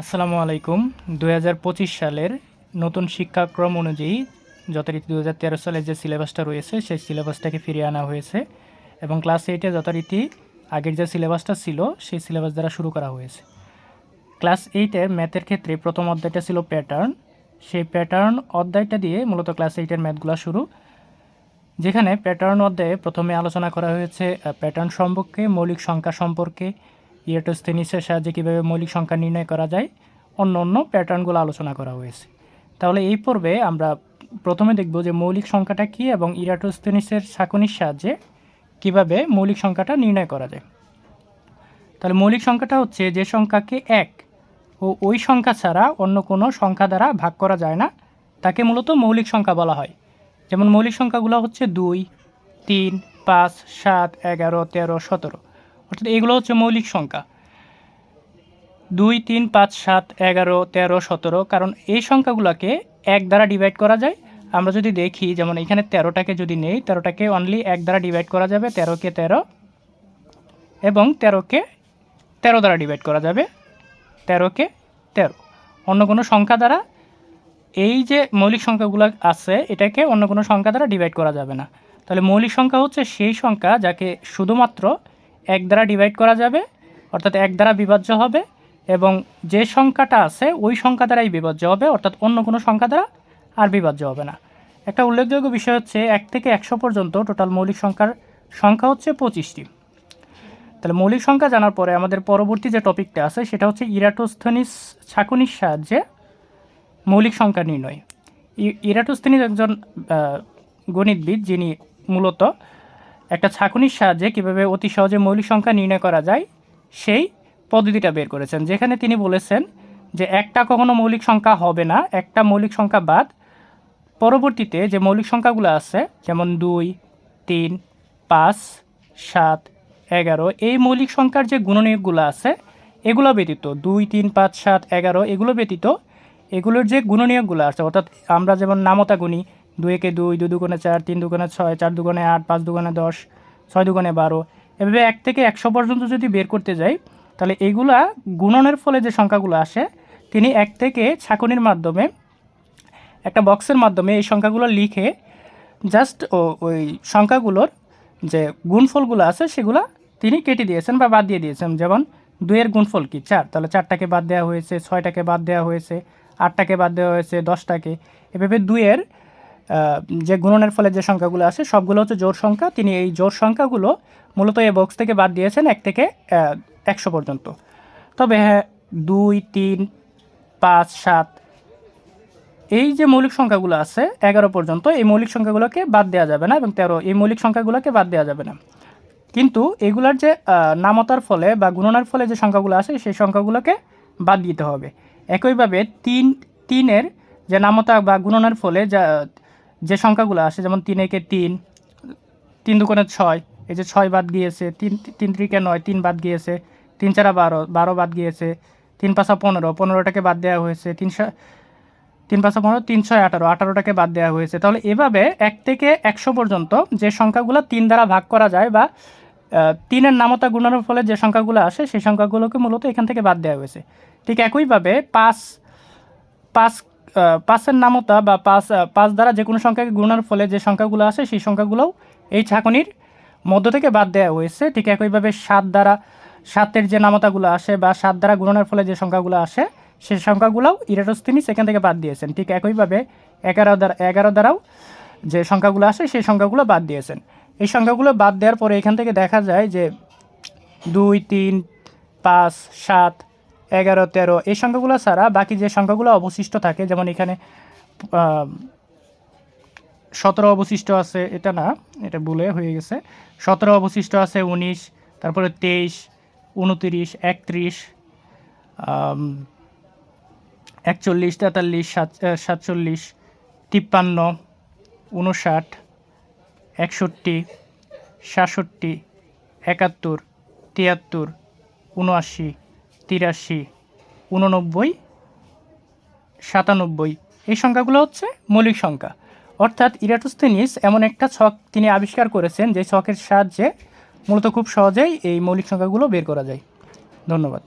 আসসালামু আলাইকুম। দু হাজার পঁচিশ সালের নতুন শিক্ষাক্রম অনুযায়ী যথারীতি দু হাজার তেরো সালের যে সিলেবাসটা রয়েছে, সেই সিলেবাসটাকে ফিরিয়ে আনা হয়েছে এবং ক্লাস এইটে যথারীতি আগের যে সিলেবাসটা ছিল, সেই সিলেবাস দ্বারা শুরু করা হয়েছে। ক্লাস এইটের ম্যাথের ক্ষেত্রে প্রথম অধ্যায়টা ছিল প্যাটার্ন সেই প্যাটার্ন অধ্যায়টা দিয়ে মূলত ক্লাস এইটের ম্যাথগুলো শুরু, যেখানে প্যাটার্ন অধ্যায়ে প্রথমে আলোচনা করা হয়েছে প্যাটার্ন সম্পর্কে, মৌলিক সংখ্যা সম্পর্কে ইয়েটোস্থেনিসের সাহায্যে কীভাবে মৌলিক সংখ্যা নির্ণয় করা যায়, অন্য অন্য প্যাটার্নগুলো আলোচনা করা হয়েছে। তাহলে এই পর্বে আমরা প্রথমে দেখব যে মৌলিক সংখ্যাটা কী এবং ইরাটোস্থেনিসের ছাঁকনির সাহায্যে কীভাবে মৌলিক সংখ্যাটা নির্ণয় করা যায়। তাহলে মৌলিক সংখ্যাটা হচ্ছে যে সংখ্যাকে এক ও ওই সংখ্যা ছাড়া অন্য কোনো সংখ্যা দ্বারা ভাগ করা যায় না, তাকে মূলত মৌলিক সংখ্যা বলা হয়। যেমন মৌলিক সংখ্যাগুলো হচ্ছে দুই, তিন, পাঁচ, সাত, এগারো, তেরো, সতেরো। অর্থাৎ এগুলো হচ্ছে মৌলিক সংখ্যা। দুই, তিন, পাঁচ, সাত, এগারো, তেরো, সতেরো, কারণ এই সংখ্যাগুলোকে এক দ্বারা ডিভাইড করা যায়। আমরা যদি দেখি, যেমন এখানে তেরোটাকে যদি নেই, তেরোটাকে অনলি এক দ্বারা ডিভাইড করা যাবে, তেরোকে তেরো এবং তেরোকে তেরো দ্বারা ডিভাইড করা যাবে, তেরোকে তেরো। অন্য কোনো সংখ্যা দ্বারা এই যে মৌলিক সংখ্যাগুলো আছে, এটাকে অন্য কোনো সংখ্যা দ্বারা ডিভাইড করা যাবে না। তাহলে মৌলিক সংখ্যা হচ্ছে সেই সংখ্যা যাকে শুধুমাত্র এক দ্বারা ডিভাইড করা যাবে, অর্থাৎ এক দ্বারা বিভাজ্য হবে এবং যে সংখ্যাটা আছে, ওই সংখ্যা দ্বারাই বিভাজ্য হবে, অর্থাৎ অন্য কোনো সংখ্যা দ্বারা আর বিভাজ্য হবে না। একটা উল্লেখযোগ্য বিষয় হচ্ছে, এক থেকে একশো পর্যন্ত টোটাল মৌলিক সংখ্যার সংখ্যা হচ্ছে পঁচিশটি। তাহলে মৌলিক সংখ্যা জানার পরে আমাদের পরবর্তী যে টপিকটা আছে, সেটা হচ্ছে ইরাটোস্থনিস ছাকুনির সাহায্যে মৌলিক সংখ্যা নির্ণয়। ইরাটোস্থনিস একজন গণিতবিদ যিনি মূলত একটা ছাকুনির সাহায্যে কীভাবে অতি সহজে মৌলিক সংখ্যা নির্ণয় করা যায়, সেই পদ্ধতিটা বের করেছেন। যেখানে তিনি বলেছেন যে একটা কখনো মৌলিক সংখ্যা হবে না, একটা মৌলিক সংখ্যা বাদ। পরবর্তীতে যে মৌলিক সংখ্যাগুলো আছে, যেমন দুই, তিন, পাঁচ, সাত, এগারো, এই মৌলিক সংখ্যার যে গুণনীয়কগুলো আছে, এগুলো ব্যতীত, দুই, তিন, পাঁচ, সাত, এগারো, এগুলো ব্যতীত, এগুলোর যে গুণনীয়কগুলো আছে, অর্থাৎ আমরা যেমন নামতা গুণি দুই একে দুই দুই দুগুণে চার তিন দুগুণে ছয় চার দুগুণে আট পাঁচ দুগুণে দশ ছয় দুগুণে বারো। এভাবে এক থেকে একশো পর্যন্ত যদি বের করতে যাই তাহলে এগুলা গুণনের ফলে যে সংখ্যাগুলো আসে তিনি এক থেকে ছাঁকনির মাধ্যমে একটা বক্সের মাধ্যমে এই সংখ্যাগুলো লিখে জাস্ট ও ওই সংখ্যাগুলোর যে গুণফলগুলো আছে সেগুলো তিনি কেটে দিয়েছেন বা বাদ দিয়ে দিয়েছেন। যেমন দুইয়ের গুণফল কি? চার। তাহলে চারটাকে বাদ দেওয়া হয়েছে ছয়টাকে বাদ দেওয়া হয়েছে আটটাকে বাদ দেওয়া হয়েছে দশটাকে। এভাবে দুইয়ের আহ, যে গুণনের ফলে যে সংখ্যাগুলো আছে, সবগুলো হচ্ছে জোর সংখ্যা। তিনি এই জোর সংখ্যাগুলো মূলত এই বক্স থেকে বাদ দিয়েছেন এক থেকে একশো পর্যন্ত। তবে হ্যাঁ দুই, তিন, পাঁচ, সাত, এই যে মৌলিক সংখ্যাগুলো আছে, এগারো পর্যন্ত, এই মৌলিক সংখ্যাগুলোকে বাদ দেওয়া যাবে না এবং তেরো, এই মৌলিক সংখ্যাগুলোকে বাদ দেওয়া যাবে না। কিন্তু এগুলার যে নামতার ফলে বা গুণনার ফলে যে সংখ্যাগুলো আসে সেই সংখ্যাগুলোকে বাদ দিতে হবে। একইভাবে তিন, তিনের যে নামতা বা গুণনার ফলে যা যে সংখ্যাগুলো আসে যেমন তিন একে তিন তিন দুগুণে ছয়, এই যে ছয় বাদ গিয়েছে, তিন তিন ত্রিকে নয়, তিন বাদ গিয়েছে, তিন চারা বারো বারো বাদ গিয়েছে, তিন পাঁচা পনেরো, পনেরোটাকে বাদ দেওয়া হয়েছে, তিন তিন পাঁচশো পনেরো, তিন ছয় আঠারো, আঠারোটাকে বাদ দেওয়া হয়েছে। তাহলে এভাবে এক থেকে একশো পর্যন্ত যে সংখ্যাগুলো তিন দ্বারা ভাগ করা যায় বা তিনের নামতা গুণনের ফলে যে সংখ্যাগুলো আসে, সেই সংখ্যাগুলোকে মূলত এখান থেকে বাদ দেওয়া হয়েছে। ঠিক একইভাবে পাঁচ পাঁচ পাঁচের নামতা বা পাঁচ পাঁচ দ্বারা যে কোনো সংখ্যাকে গুণার ফলে যে সংখ্যাগুলো আসে সেই সংখ্যাগুলোও এই ছাঁকনির মধ্য থেকে বাদ দেওয়া হয়েছে। ঠিক একইভাবে সাত দ্বারা, সাতের যে নামতাগুলো আসে বা সাত দ্বারা গুণনের ফলে যে সংখ্যাগুলো আসে সেই সংখ্যাগুলোও ইরাটোস্থিনি সেখান থেকে বাদ দিয়েছেন। ঠিক একইভাবে এগারো দ্বারা, এগারো দ্বারাও যে সংখ্যাগুলো আসে সেই সংখ্যাগুলো বাদ দিয়েছেন। এই সংখ্যাগুলো বাদ দেওয়ার পরে এখান থেকে দেখা যায় যে দুই, তিন, পাঁচ, সাত এগারো, তেরো, এই সংখ্যাগুলো ছাড়া বাকি যে সংখ্যাগুলো অবশিষ্ট থাকে, যেমন এখানে সতেরো অবশিষ্ট আছে, এটা না, এটা ভুলে হয়ে গেছে। সতেরো অবশিষ্ট আছে উনিশ, তারপরে তেইশ, উনতিরিশ, একত্রিশ একচল্লিশ, তেতাল্লিশ, সাত সাতচল্লিশ, তিপ্পান্ন, উনষাট, একষট্টি, সাতষট্টি, একাত্তর, তিয়াত্তর, উনআশি তিরাশি, উননব্বই, সাতানব্বই। এই সংখ্যাগুলো হচ্ছে মৌলিক সংখ্যা। অর্থাৎ ইরাটোস্থেনিস এমন একটা ছক তিনি আবিষ্কার করেছেন যে ছকের সাহায্যে মূলত খুব সহজেই এই মৌলিক সংখ্যাগুলো বের করা যায়। ধন্যবাদ।